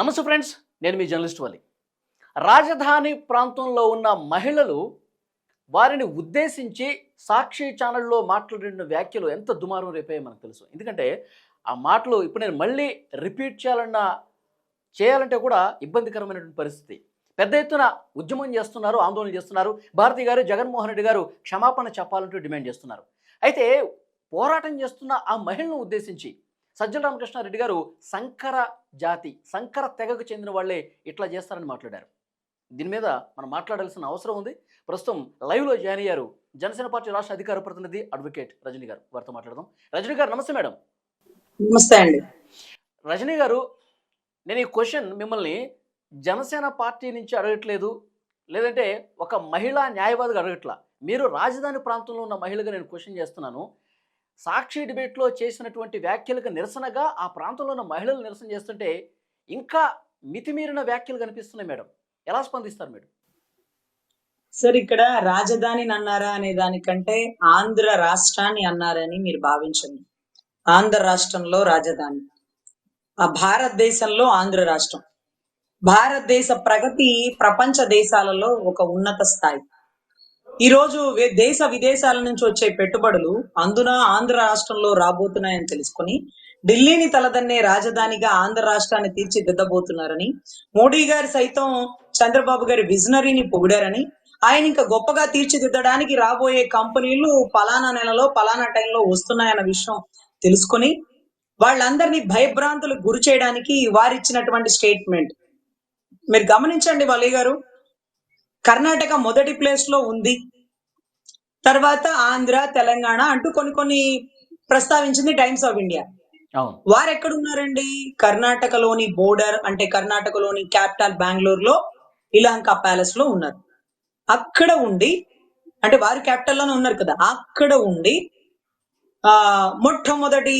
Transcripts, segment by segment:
నమస్తే ఫ్రెండ్స్ నేను మీ జర్నలిస్ట్ వాలి. రాజధాని ప్రాంతంలో ఉన్న మహిళలు వారిని ఉద్దేశించి సాక్షి ఛానల్లో మాట్లాడిన వ్యాఖ్యలు ఎంత దుమారం రేపాయో మనకు తెలుసు. ఎందుకంటే ఆ మాటలు ఇప్పుడు నేను మళ్ళీ రిపీట్ చేయాలన్నా చేయాలంటే కూడా ఇబ్బందికరమైనటువంటి పరిస్థితి. పెద్ద ఎత్తున ఉద్యమం చేస్తున్నారు ఆందోళన చేస్తున్నారు. భారతి గారు జగన్మోహన్ రెడ్డి గారు క్షమాపణ చెప్పాలంటూ డిమాండ్ చేస్తున్నారు. అయితే పోరాటం చేస్తున్న ఆ మహిళను ఉద్దేశించి సజ్జల రామకృష్ణారెడ్డి గారు సంకర జాతి సంకర తెగకు చెందిన వాళ్ళే ఇట్లా చేస్తారని మాట్లాడారు. దీని మీద మనం మాట్లాడాల్సిన అవసరం ఉంది. ప్రస్తుతం లైవ్లో జాయిన్ అయ్యారు జనసేన పార్టీ రాష్ట్ర అధికార ప్రతినిధి అడ్వకేట్ రజనీ గారు. వారితో మాట్లాడదాం. రజనీ గారు నమస్తే మేడం. నమస్తే అండి. రజనీ గారు నేను ఈ క్వశ్చన్ మిమ్మల్ని జనసేన పార్టీ నుంచి అడగట్లేదు లేదంటే ఒక మహిళా న్యాయవాదిగా అడగట్లా. మీరు రాజధాని ప్రాంతంలో ఉన్న మహిళగా నేను క్వశ్చన్ చేస్తున్నాను. సాక్షి డిబేట్లో చేసినటువంటి వ్యాఖ్యలకు నిరసనగా ఆ ప్రాంతంలో ఉన్న మహిళలు నిరసన చేస్తుంటే ఇంకా మితిమీరిన వ్యాఖ్యలు కనిపిస్తున్నాయి మేడం. ఎలా స్పందిస్తారు మేడం సార్ ఇక్కడ రాజధానిని అన్నారా అనే దానికంటే ఆంధ్ర రాష్ట్రాన్ని అన్నారని మీరు భావించండి. ఆంధ్ర రాష్ట్రంలో రాజధాని ఆ భారతదేశంలో ఆంధ్ర రాష్ట్రం. భారతదేశ ప్రగతి ప్రపంచ దేశాలలో ఒక ఉన్నత స్థాయి. ఈ రోజు దేశ విదేశాల నుంచి వచ్చే పెట్టుబడులు అందున ఆంధ్ర రాష్ట్రంలో రాబోతున్నాయని తెలుసుకుని ఢిల్లీని తలదన్నే రాజధానిగా ఆంధ్ర రాష్ట్రాన్ని తీర్చిదిద్దబోతున్నారని మోడీ గారు సైతం చంద్రబాబు గారి విజనరీని పొగిడారని ఆయన ఇంకా గొప్పగా తీర్చిదిద్దడానికి రాబోయే కంపెనీలు పలానా నెలలో పలానా టైంలో వస్తున్నాయన్న విషయం తెలుసుకొని వాళ్ళందరినీ భయభ్రాంతులకు గురి చేయడానికి వారిచ్చినటువంటి స్టేట్మెంట్. మీరు గమనించండి వలి గారు కర్ణాటక మొదటి ప్లేస్లో ఉంది. తర్వాత ఆంధ్ర తెలంగాణ అంటూ కొన్ని కొన్ని ప్రస్తావించింది టైమ్స్ ఆఫ్ ఇండియా వారు ఎక్కడున్నారండి కర్ణాటకలోని బోర్డర్ అంటే కర్ణాటకలోని క్యాపిటల్ బెంగళూరు లో ఇలాంకా ప్యాలెస్లో ఉన్నారు. అక్కడ ఉండి అంటే వారి క్యాపిటల్లోనే ఉన్నారు కదా అక్కడ ఉండి ఆ మొట్టమొదటి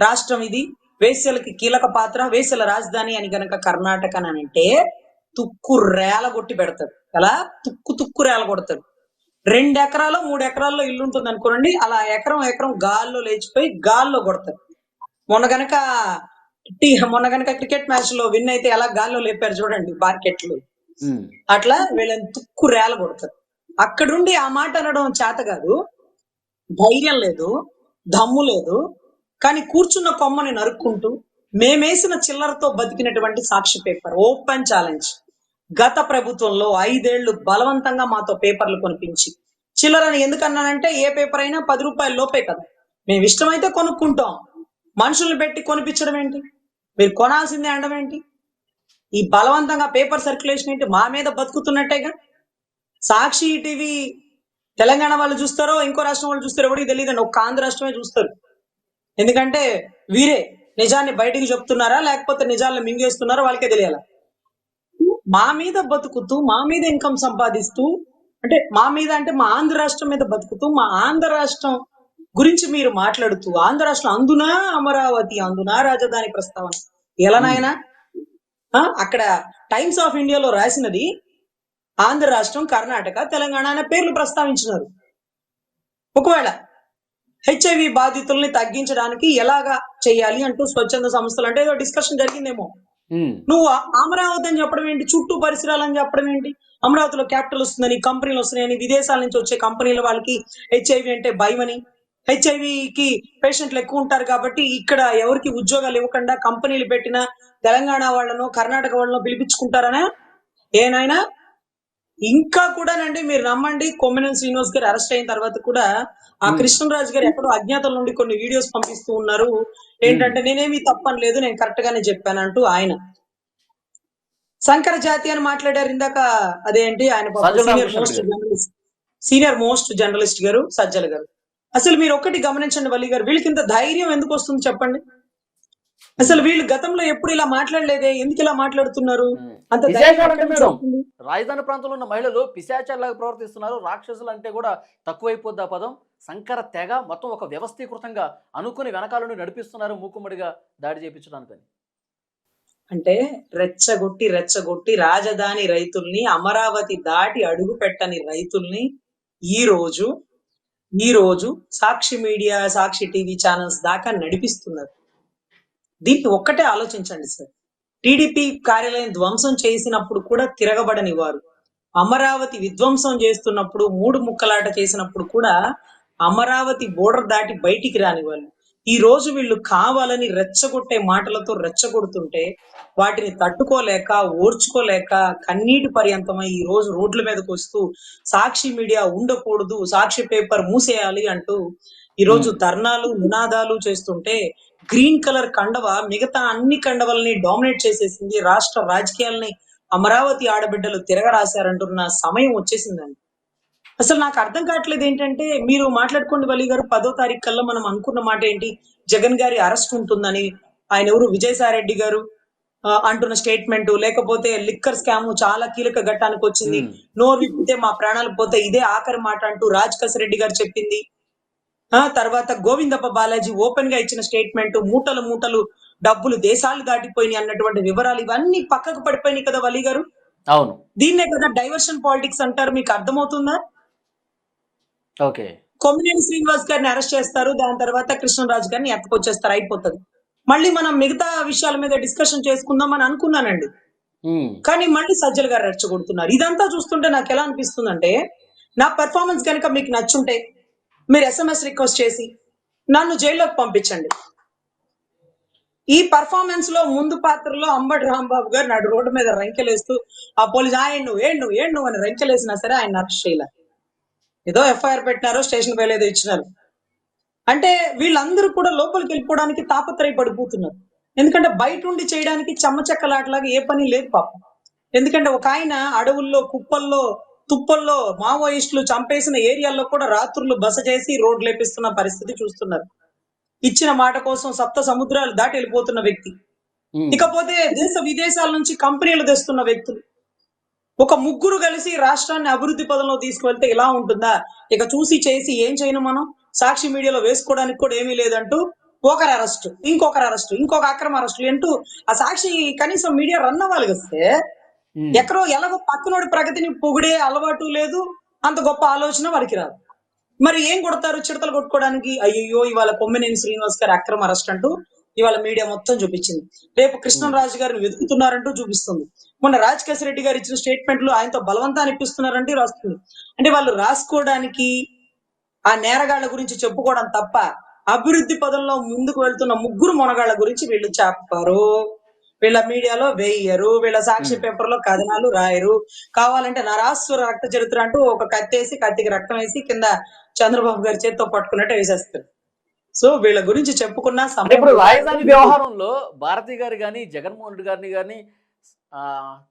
రాష్ట్రం ఇది. వేశ్యలకి కీలక పాత్ర వేశ్యల రాజధాని అని గనక కర్ణాటక అని అంటే తుక్కు రేల కొట్టి పెడతారు. ఎలా తుక్కు తుక్కు రేల కొడతారు రెండు ఎకరాలు మూడు ఎకరాల్లో ఇల్లు ఉంటుంది అనుకోండి అలా ఎకరం ఎకరం గాల్లో లేచిపోయి గాల్లో కొడతారు మొన్న గనక టీ- మొన్న గనక క్రికెట్ మ్యాచ్లో విన్ అయితే ఎలా గాల్లో లేపారు చూడండి మార్కెట్లు. ఉమ్. అట్లా వీళ్ళని తుక్కు రేల కొడతారు. అక్కడుండి ఆ మాట అనడం చేత కాదు. ధైర్యం లేదు దమ్ము లేదు. కానీ కూర్చున్న కొమ్మని నరుక్కుంటూ మేమేసిన చిల్లరతో బతికినటువంటి సాక్షి పేపర్ ఓపెన్ ఛాలెంజ్. గత ప్రభుత్వంలో ఐదేళ్ళు బలవంతంగా మాతో పేపర్లు కొనిపించి చిల్లరని ఎందుకన్నానంటే ఏ పేపర్ అయినా పది రూపాయల లోపే కదా. మేము ఇష్టమైతే కొనుక్కుంటాం. మనుషుల్ని పెట్టి కొనిపించడం ఏంటి? మీరు కొనాల్సిందే అనడం ఏంటి? ఈ బలవంతంగా పేపర్ సర్క్యులేషన్ ఏంటి? మా మీద బతుకుతున్నట్టేగా? సాక్షి టీవీ తెలంగాణ వాళ్ళు చూస్తారో ఇంకో రాష్ట్రం వాళ్ళు చూస్తారో ఎవరికి తెలియదండి. ఒక్క ఆంధ్ర రాష్ట్రమే చూస్తారు. ఎందుకంటే వీరే నిజాన్ని బయటికి చెప్తున్నారా లేకపోతే నిజాలను మింగేస్తున్నారా వాళ్ళకే తెలియాలా? మా మీద బతుకుతూ మా మీద ఇన్కమ్ సంపాదిస్తూ అంటే మా మీద అంటే మా ఆంధ్ర రాష్ట్రం మీద బతుకుతూ మా ఆంధ్ర రాష్ట్రం గురించి మీరు మాట్లాడుతూ ఆంధ్ర రాష్ట్రం అందునా అమరావతి అందునా రాజధాని ప్రస్తావన? ఎలా నాయనా? ఆ, అక్కడ టైమ్స్ ఆఫ్ ఇండియాలో రాసినది ఆంధ్ర రాష్ట్రం కర్ణాటక తెలంగాణ అనే పేర్లు ప్రస్తావించినారు. ఒకవేళ హెచ్ఐవి బాధితుల్ని తగ్గించడానికి ఎలాగా చేయాలి అంటూ స్వచ్ఛంద సంస్థలు అంటే ఏదో డిస్కషన్ జరిగిందేమో. నువ్వు అమరావతి అని చెప్పడం ఏంటి? చుట్టూ పరిసరాలు అని చెప్పడం ఏంటి? అమరావతిలో క్యాపిటల్ వస్తుందని కంపెనీలు వస్తున్నాయని విదేశాల నుంచి వచ్చే కంపెనీల వాళ్ళకి హెచ్ఐవి అంటే భయమని. హెచ్ఐవికి పేషెంట్లు ఎక్కువ ఉంటారు కాబట్టి ఇక్కడ ఎవరికి ఉద్యోగాలు ఇవ్వకుండా కంపెనీలు పెట్టిన తెలంగాణ వాళ్ళను కర్ణాటక వాళ్ళను పిలిపించుకుంటారనే? ఏనాయనా? ఇంకా కూడానండి మీరు నమ్మండి కొమ్మినేని శ్రీనివాస్ గారు అరెస్ట్ అయిన తర్వాత కూడా ఆ. కృష్ణరాజు గారు ఎక్కడో అజ్ఞాతం నుండి కొన్ని వీడియోస్ పంపిస్తూ ఉన్నారు. ఏంటంటే నేనేమి తప్పని లేదు నేను కరెక్ట్ గానే చెప్పానంటూ ఆయన. శంకర జాతి అని మాట్లాడారు ఇందాక అదేంటి? ఆయన senior most. Journalist senior most journalist గారు సజ్జల గారు. అసలు మీరు ఒక్కటి గమనించండి వల్లి గారు వీళ్ళకి ఇంత ధైర్యం ఎందుకు వస్తుంది చెప్పండి? అసలు వీళ్ళు గతంలో ఎప్పుడు ఇలా మాట్లాడలేదే? ఎందుకు ఇలా మాట్లాడుతున్నారు. అంత? రాజధాని ప్రాంతంలో ఉన్న మహిళలు పిశాచాల్లాగా ప్రవర్తిస్తున్నారు. రాక్షసులు అంటే కూడా తక్కువైపోద్ది ఆ పదం. సంకర తెగ మొత్తం ఒక వ్యవస్థీకృతంగా అనుకుని వెనకాల నుండి నడిపిస్తున్నారు మూకుమ్మడిగా దాడి చేయించడానికి అంటే రెచ్చగొట్టి రెచ్చగొట్టి రాజధాని రైతుల్ని అమరావతి దాటి అడుగు పెట్టని రైతుల్ని ఈ రోజు ఈ రోజు Sakshi media Sakshi TV channels దాకా నడిపిస్తున్నారు. దీన్ని ఒక్కటే ఆలోచించండి సార్. టీడీపీ కార్యాలయం ధ్వంసం చేసినప్పుడు కూడా తిరగబడని వారు అమరావతి విధ్వంసం చేస్తున్నప్పుడు మూడు ముక్కలాట చేసినప్పుడు కూడా అమరావతి బోర్డర్ దాటి బయటికి రాని వాళ్ళు ఈ రోజు వీళ్ళు కావాలని రెచ్చగొట్టే మాటలతో రెచ్చగొడుతుంటే వాటిని తట్టుకోలేక ఓర్చుకోలేక కన్నీటి పర్యంతమై ఈ రోజు రోడ్ల మీదకి వస్తూ సాక్షి మీడియా ఉండకూడదు సాక్షి పేపర్ మూసేయాలి అంటూ ఈ రోజు ధర్నాలు నినాదాలు చేస్తుంటే గ్రీన్ కలర్ కండవ మిగతా అన్ని కండవల్ని డామినేట్ చేసేసింది రాష్ట్ర రాజకీయాల్ని అమరావతి ఆడబిడ్డలు తిరగరాశారంటున్న సమయం వచ్చేసిందండి. అసలు నాకు అర్థం కావట్లేదు ఏంటంటే మీరు మాట్లాడుకోండి వలి గారు పదో తారీఖు కల్లా మనం అనుకున్న మాట ఏంటి? జగన్ గారి అరెస్ట్ ఉంటుందని ఆయన ఎవరు? విజయసాయి రెడ్డి గారు అంటున్న స్టేట్మెంట్. లేకపోతే లిక్కర్ స్కామ్ చాలా కీలక ఘట్టానికి వచ్చింది. నోరు విప్పితే మా ప్రాణాలు పోతే ఇదే ఆఖరి మాట అంటూ రాజ్ రెడ్డి గారు చెప్పింది. తర్వాత గోవిందప్ప బాలాజీ ఓపెన్గా ఇచ్చిన స్టేట్మెంట్ మూటలు మూటలు డబ్బులు దేశాలు దాటిపోయినాయి అన్నటువంటి వివరాలు ఇవన్నీ పక్కకు పడిపోయినాయి కదా వలి గారు? అవును. దీన్నే కదా డైవర్షన్ పాలిటిక్స్ అంటారు మీకు అర్థమవుతుందా? ఓకే. కొమ్మినేని శ్రీనివాస్ గారిని అరెస్ట్ చేస్తారు దాని తర్వాత కృష్ణరాజు గారిని ఎత్తుకొచ్చేస్తారు అయిపోతుంది. మళ్ళీ మనం మిగతా విషయాల మీద డిస్కషన్ చేసుకుందాం అని అనుకున్నానండి. కానీ మళ్ళీ సజ్జల గారు రెచ్చగొడుతున్నారు. ఇదంతా చూస్తుంటే నాకు ఎలా అనిపిస్తుందంటే నా పెర్ఫార్మెన్స్ కనుక మీకు నచ్చుంటే మీరు ఎస్ఎంఎస్ రిక్వెస్ట్ చేసి నన్ను జైల్లోకి పంపించండి. ఈ పర్ఫార్మెన్స్లో ముందు పాత్రలో అంబటి రాంబాబు గారు నాడు రోడ్డు మీద రెంకెలేస్తూ ఆ పోలీస్ ఆయన నువ్వు ఏం నువ్వు ఏం నువ్వు అని రెంకెలేసినా సరే ఆయన అరెస్ట్ చేయలే. ఏదో ఎఫ్ఐఆర్ పెట్టినారో స్టేషన్ పై ఏదో ఇచ్చినారు. అంటే వీళ్ళందరూ కూడా లోపలికి వెళ్ళిపోవడానికి తాపత్రయపడిపోతున్నారు. ఎందుకంటే బయట ఉండి చేయడానికి చెమ్మచెక్కలాటలాగా ఏ పని లేదు పాపం. ఎందుకంటే ఒక ఆయన అడవుల్లో కుప్పల్లో తుప్పల్లో మావోయిస్టులు చంపేసిన ఏరియాల్లో కూడా రాత్రులు బస చేసి రోడ్లు లేపిస్తున్న పరిస్థితి చూస్తున్నారు. ఇచ్చిన మాట కోసం సప్త సముద్రాలు దాటి వెళ్ళిపోతున్న వ్యక్తి. ఇకపోతే దేశ విదేశాల నుంచి కంపెనీలు తెస్తున్న వ్యక్తులు. ఒక ముగ్గురు కలిసి రాష్ట్రాన్ని అభివృద్ధి పదంలో తీసుకువెళ్తే ఇలా ఉంటుందా? ఇక చూసి చేసి ఏం చేయను మనం? సాక్షి మీడియాలో వేసుకోవడానికి కూడా ఏమీ లేదంటూ ఒకరు అరెస్ట్ ఇంకొకరు అరెస్ట్ ఇంకొక అక్రమ అరెస్ట్ అంటూ ఆ సాక్షి కనీసం మీడియా రన్ అవ్వాలి వస్తే ఉమ్, ఎక్కడో ఎలాగో పక్కనోడి ప్రగతిని పొగిడే అలవాటు లేదు అంత గొప్ప ఆలోచన వారికి రాదు. మరి ఏం కొడతారు చిడతలు కొట్టుకోవడానికి? అయ్యో ఇవాళ కొమ్మినేని శ్రీనివాస్ గారి అక్రమ అరెస్ట్ అంటూ ఇవాళ మీడియా మొత్తం చూపించింది. రేపు కృష్ణరాజు గారిని వెతుకుతున్నారంటూ చూపిస్తుంది. మొన్న రాజ్ రెడ్డి గారు ఇచ్చిన స్టేట్మెంట్లు ఆయనతో బలవంతాన్ని ఇప్పిస్తున్నారంటే రాస్తుంది. అంటే వాళ్ళు రాసుకోవడానికి ఆ నేరగాళ్ళ గురించి చెప్పుకోవడం తప్ప అభివృద్ధి పదంలో ముందుకు వెళ్తున్న ముగ్గురు మొనగాళ్ళ గురించి వీళ్ళు చెప్పరు. వీళ్ళ మీడియాలో వేయరు వీళ్ళ సాక్షి పేపర్లో కథనాలు రాయరు. కావాలంటే నరాసుర రక్త చరిత్ర అంటూ ఒక కత్తేసి కత్తికి రక్తం వేసి కింద చంద్రబాబు గారి చేత్తో పట్టుకున్నట్టు వేసేస్తారు. సో వీళ్ళ గురించి చెప్పుకున్నా సమయం ఇప్పుడు రాజధాని వ్యవహారంలో భారతి గారు కానీ జగన్మోహన్ రెడ్డి గారిని కానీ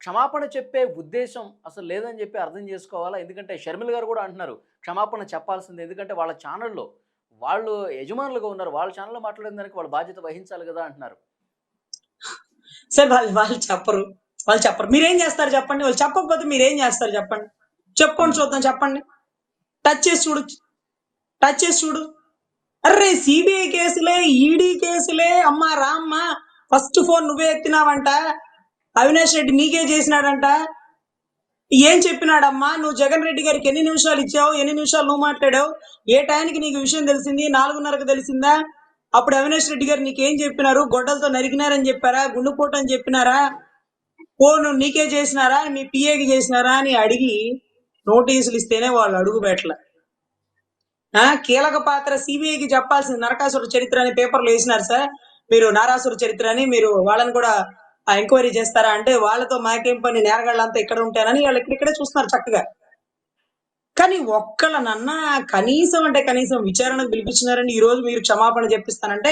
క్షమాపణ చెప్పే ఉద్దేశం అసలు లేదని చెప్పి అర్థం చేసుకోవాలా? ఎందుకంటే షర్మిల గారు కూడా అంటున్నారు క్షమాపణ చెప్పాల్సింది. ఎందుకంటే వాళ్ళ ఛానల్లో వాళ్ళు యజమానులుగా ఉన్నారు. వాళ్ళ ఛానల్లో మాట్లాడిన దానికి వాళ్ళు బాధ్యత వహించాలి కదా అంటున్నారు. సరే వాళ్ళు వాళ్ళు చెప్పరు. వాళ్ళు చెప్పరు. మీరేం చేస్తారు చెప్పండి? వాళ్ళు చెప్పకపోతే మీరేం చేస్తారు చెప్పండి? చెప్పుకొని చూద్దాం చెప్పండి. టచ్ చేసి చూడు. టచ్ చేసి చూడు. అరే సిబిఐ కేసులే ఈడీ కేసులే. అమ్మా రామ్మ. ఫస్ట్ ఫోన్ నువ్వే ఎత్తినావంట. అవినాష్ రెడ్డి నీకే చేసినాడంట. ఏం చెప్పినాడమ్మా? నువ్వు జగన్ రెడ్డి గారికి ఎన్ని నిమిషాలు ఇచ్చావు? ఎన్ని నిమిషాలు నువ్వు మాట్లాడావు? ఏ టైంకి నీకు విషయం తెలిసింది? నాలుగున్నరకు తెలిసిందా? అప్పుడు అవినాష్ రెడ్డి గారు నీకేం చెప్పినారు? గొడ్డలతో నరికినారని చెప్పారా? గుండెపోటు అని చెప్పినారా? ఫోన్ నీకే చేసినారా? మీ పిఏకి చేసినారా? అని అడిగి నోటీసులు ఇస్తేనే వాళ్ళు అడుగు పెట్టలే. ఆ కీలక పాత్ర సిబిఐకి చెప్పాల్సిన నరకాసుర చరిత్ర అని పేపర్లు వేసినారు సార్. మీరు నారాసుర చరిత్ర అని మీరు వాళ్ళని కూడా ఎంక్వైరీ చేస్తారా? అంటే వాళ్ళతో మాకేం పని? నేరగాళ్ళంతా ఇక్కడ ఉంటారని వాళ్ళు ఇక్కడిక్కడే చూస్తున్నారు చక్కగా. కానీ ఒక్కళ్ళనన్నా కనీసం అంటే కనీసం విచారణకు పిలిపించినారని ఈ రోజు మీరు క్షమాపణ చెప్పిస్తానంటే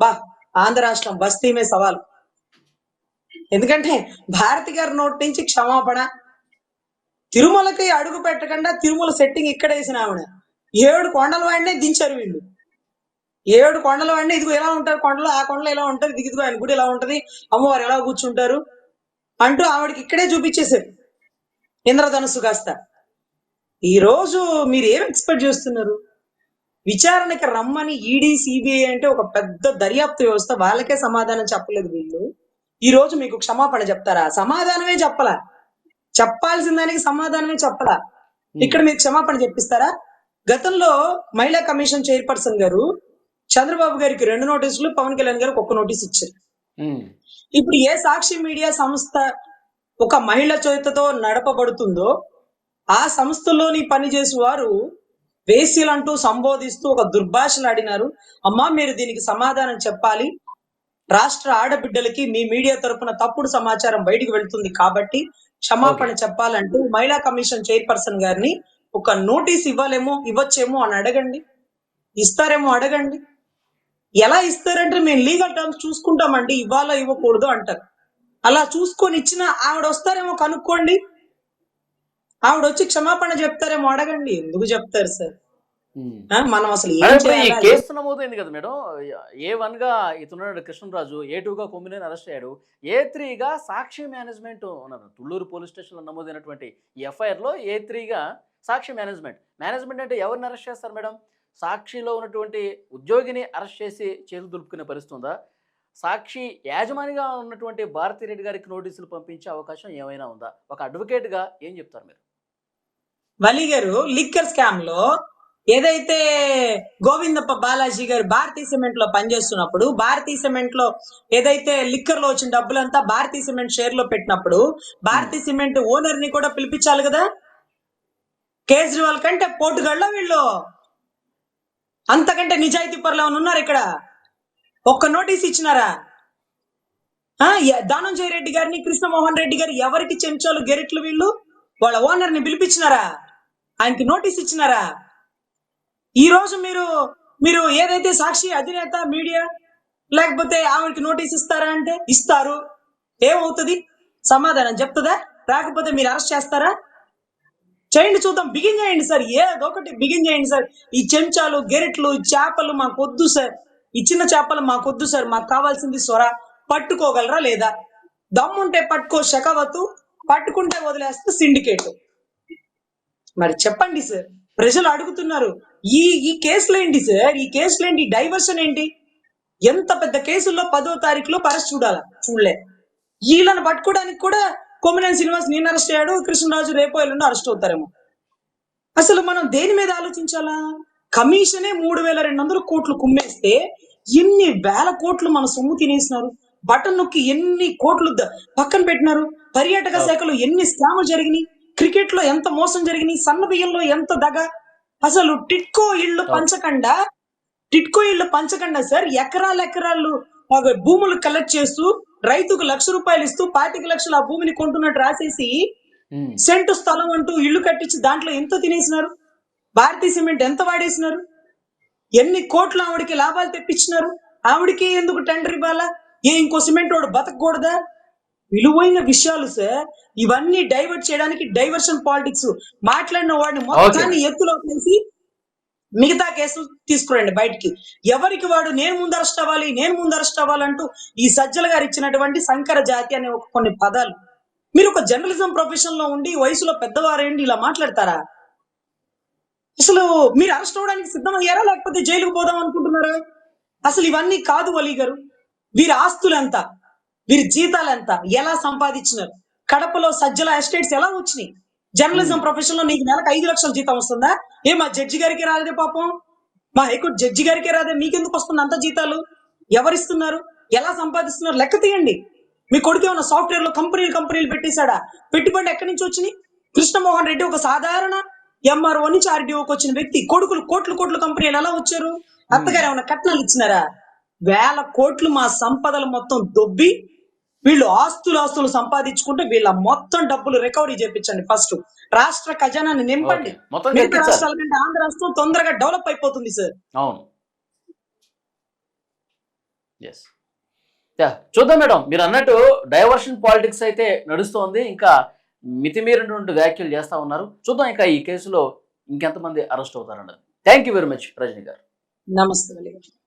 బా ఆంధ్ర రాష్ట్రం బస్తీమే సవాల్. ఎందుకంటే భారతి గారి నోటి నుంచి క్షమాపణ తిరుమలకి అడుగు పెట్టకుండా తిరుమల సెట్టింగ్ ఇక్కడ వేసిన ఆవిడ. ఏడు కొండల వాడినే దించారు వీళ్ళు. ఏడు కొండల వాడినే ఇదిగో ఎలా ఉంటారు కొండలు ఆ కొండలు ఎలా ఉంటారు దిగుదిగో ఆయన గుడి ఎలా ఉంటది అమ్మవారు ఎలా కూర్చుంటారు అంటూ ఆవిడకి ఇక్కడే చూపించేశారు. ఇంద్రధనుస్సు కాస్త. ఈ రోజు మీరు ఏం ఎక్స్పెక్ట్ చేస్తున్నారు? విచారణకి రమ్మని ఈడీ సిబిఐ అంటే ఒక పెద్ద దర్యాప్తు వ్యవస్థ. వాళ్ళకే సమాధానం చెప్పలేదు వీళ్ళు. ఈ రోజు మీకు క్షమాపణ చెప్తారా? సమాధానమే చెప్పలా? చెప్పాల్సిన దానికి సమాధానమే చెప్పలా? ఇక్కడ మీకు క్షమాపణ చెప్పిస్తారా? గతంలో మహిళా కమిషన్ చైర్పర్సన్ గారు చంద్రబాబు గారికి రెండు నోటీసులు పవన్ కళ్యాణ్ గారికి ఒక్క నోటీస్ ఇచ్చారు. ఇప్పుడు ఏ సాక్షి మీడియా సంస్థ ఒక మహిళ చేతితో నడపబడుతుందో ఆ సంస్థలోని పనిచేసే వారు వేశ్యలంటూ సంబోధిస్తూ ఒక దుర్భాషలు ఆడినారు. అమ్మా మీరు దీనికి సమాధానం చెప్పాలి. రాష్ట్ర ఆడబిడ్డలకి మీ మీడియా తరపున తప్పుడు సమాచారం బయటికి వెళ్తుంది కాబట్టి క్షమాపణ చెప్పాలంటూ మహిళా కమిషన్ చైర్పర్సన్ గారిని ఒక నోటీస్ ఇవ్వాలేమో ఇవ్వచ్చేమో అని అడగండి. ఇస్తారేమో అడగండి. ఎలా ఇస్తారంటే మేము లీగల్ టర్మ్స్ చూసుకుంటామండి ఇవ్వాలా ఇవ్వకూడదు అంటారు. అలా చూసుకొని ఇచ్చిన ఆవిడ వస్తారేమో కనుక్కోండి. ఆవిడ వచ్చి క్షమాపణ చెప్తారేమో అడగండి. ఎందుకు చెప్తారు సార్? మనం అసలు కేసు నమోదైంది కదా మేడం. ఏ వన్గా ఇతనున్నాడు కృష్ణరాజు ఏ టూ గా కొమ్మినేని అరెస్ట్ అయ్యాడు ఏ త్రీ గా సాక్షి మేనేజ్మెంట్ ఉన్నారు తుళ్ళూరు పోలీస్ స్టేషన్లో నమోదైనటువంటి ఎఫ్ఐఆర్లో ఏ త్రీ గా సాక్షి మేనేజ్మెంట్? మేనేజ్మెంట్ అంటే ఎవరిని అరెస్ట్ చేస్తారు మేడం? సాక్షిలో ఉన్నటువంటి ఉద్యోగిని అరెస్ట్ చేసి చేతులు దులుపుకునే పరిస్థితి ఉందా? సాక్షి యాజమానిగా ఉన్నటువంటి భారతిరెడ్డి గారికి నోటీసులు పంపించే అవకాశం ఏమైనా ఉందా? ఒక అడ్వకేట్గా ఏం చెప్తారు మీరు? వలి గారు లిక్కర్ స్కామ్లో ఏదైతే గోవిందప్ప బాలాజీ గారు భారతీ సిమెంట్లో పనిచేస్తున్నప్పుడు భారతీయ సిమెంట్లో ఏదైతే లిక్కర్లో వచ్చిన డబ్బులంతా భారతీయ సిమెంట్ షేర్లో పెట్టినప్పుడు భారతీ సిమెంట్ ఓనర్ని కూడా పిలిపించాలి కదా? కేజ్రీవాల్ కంటే పోటుగాళ్ళ వీళ్ళు? అంతకంటే నిజాయితీ పరులు ఏమైనా ఉన్నారు ఇక్కడ? ఒక్క నోటీస్ ఇచ్చినారా? ఆ, ధనంజయ రెడ్డి గారిని కృష్ణమోహన్ రెడ్డి గారు ఎవరికి చెంచాలు గెరెట్లు వీళ్ళు? వాళ్ళ ఓనర్ని పిలిపించినారా? ఆయనకి నోటీస్ ఇచ్చినారా? ఈ రోజు మీరు మీరు ఏదైతే సాక్షి అధినేత మీడియా లేకపోతే ఆవిడకి నోటీస్ ఇస్తారా అంటే ఇస్తారు. ఏమవుతుంది? సమాధానం చెప్తుందా? రాకపోతే మీరు అరెస్ట్ చేస్తారా? చేయండి చూద్దాం. బిగిన్ చేయండి సార్. ఏదో ఒకటి బిగిన్ చేయండి సార్. ఈ చెంచాలు గెరెట్లు చేపలు మాకు వద్దు సార్. ఈ చిన్న చేపలు మాకు వద్దు సార్. మాకు కావాల్సింది సొర. పట్టుకోగలరా లేదా? దమ్ముంటే పట్టుకో శకవతు పట్టుకుంటే వదిలేస్తే సిండికేట్. మరి చెప్పండి సార్. ప్రజలు అడుగుతున్నారు ఈ ఈ కేసులు ఏంటి సార్? ఈ కేసులు ఏంటి డైవర్షన్ ఏంటి? ఎంత పెద్ద కేసుల్లో పదో తారీఖులో అరెస్ట్ చూడాలా? చూడలే. వీళ్ళని పట్టుకోవడానికి కూడా కొమ్మినేని శ్రీనివాస్ నేను అరెస్ట్ అయ్యాడు కృష్ణరాజు రేపు ఎల్లుండి అరెస్ట్ అవుతారేమో. అసలు మనం దేని మీద ఆలోచించాలా? కమిషనే మూడు వేల రెండు వందల కోట్లు కుమ్మేస్తే ఎన్ని వేల కోట్లు మన సొమ్ము తినేసినారు? బటన్ నొక్కి ఎన్ని కోట్లు పక్కన పెట్టినారు? పర్యాటక శాఖలో ఎన్ని స్కాములు జరిగినాయి? క్రికెట్లో ఎంత మోసం జరిగినాయి సన్న బియ్యంలో ఎంత దగ? అసలు టిట్కో ఇళ్ళు పంచకుండా? టిట్కో ఇళ్ళు పంచకుండా సార్. ఎకరాలు ఎకరాలు భూములు కలెక్ట్ చేస్తూ రైతుకు లక్ష రూపాయలు ఇస్తూ పాతిక లక్షలు ఆ భూమిని కొంటున్నట్టు రాసేసి సెంటు స్థలం అంటూ ఇల్లు కట్టించి దాంట్లో ఎంత తినేసినారు? భారతీయ సిమెంట్ ఎంత వాడేసినారు? ఎన్ని కోట్లు ఆవిడకి లాభాలు తెప్పించినారు? ఆవిడకి ఎందుకు టెండర్ ఇవ్వాలా? ఏ ఇంకో సిమెంట్ వాడు బతకూడదా విలువైన విషయాలు సార్ ఇవన్నీ డైవర్ట్ చేయడానికి డైవర్షన్ పాలిటిక్స్ మాట్లాడిన వాడిని మొత్తాన్ని ఎత్తులో వేసి మిగతా కేసు తీసుకురండి బయటికి. ఎవరికి వాడు నేను ముందు అరెస్ట్ అవ్వాలి నేను ముందు అరెస్ట్ అవ్వాలంటూ ఈ సజ్జల గారు ఇచ్చినటువంటి సంకర జాతి అనే ఒక కొన్ని పదాలు. మీరు ఒక జర్నలిజం ప్రొఫెషన్లో ఉండి వయసులో పెద్దవారేంటి ఇలా మాట్లాడతారా? అసలు మీరు అరెస్ట్ అవ్వడానికి సిద్ధమయ్యారా? లేకపోతే జైలుకు పోదాం అనుకుంటున్నారా? అసలు ఇవన్నీ కాదు వలీ గారు వీరి ఆస్తులు ఎంత? వీరి జీతాలు ఎంత ఎలా సంపాదించినారు? కడపలో సజ్జల ఎస్టేట్స్ ఎలా వచ్చినాయి? జర్నలిజం ప్రొఫెషన్లో నీకు నెలకు ఐదు లక్షల జీతం వస్తుందా? ఏ మా జడ్జి గారికి రాదే పాపం. మా హైకోర్టు జడ్జి గారికి రాదే మీకెందుకు వస్తుంది అంత జీతాలు? ఎవరిస్తున్నారు? ఎలా సంపాదిస్తున్నారు? లెక్క తీయండి. మీ కొడుకు ఏమన్నా సాఫ్ట్వేర్లో కంపెనీలు కంపెనీలు పెట్టేశాడా? పెట్టుబడి ఎక్కడి నుంచి వచ్చినాయి? కృష్ణమోహన్ రెడ్డి ఒక సాధారణ ఎంఆర్ఓ నుంచి ఆర్డీఓకి వచ్చిన వ్యక్తి. కొడుకులు కోట్లు కోట్లు కంపెనీలు ఎలా వచ్చారు? అత్తగారు ఏమన్నా కట్నాలు ఇచ్చినారా? వేల కోట్లు మా సంపదలు మొత్తం దొబ్బి వీళ్ళు ఆస్తులు ఆస్తులు సంపాదించుకుంటే వీళ్ళ మొత్తం డబ్బులు రికవరీ చేపించండి ఫస్ట్. రాష్ట్ర ఖజానాన్ని నింపండి. మిగతా రాష్ట్రాల కంటే ఆంధ్ర రాష్ట్రం తొందరగా డెవలప్ అయిపోతుంది సార్. అవును. ఎస్ చూద్దాం మేడం. మీరు అన్నట్టు డైవర్షన్ పాలిటిక్స్ అయితే నడుస్తోంది. ఇంకా మితిమీరినటువంటి వ్యాఖ్యలు చేస్తా ఉన్నారు. చూద్దాం ఇంకా ఈ కేసులో ఇంకెంతమంది arrest అవుతారన్నది. Thank you very much Rajani గారు. నమస్తే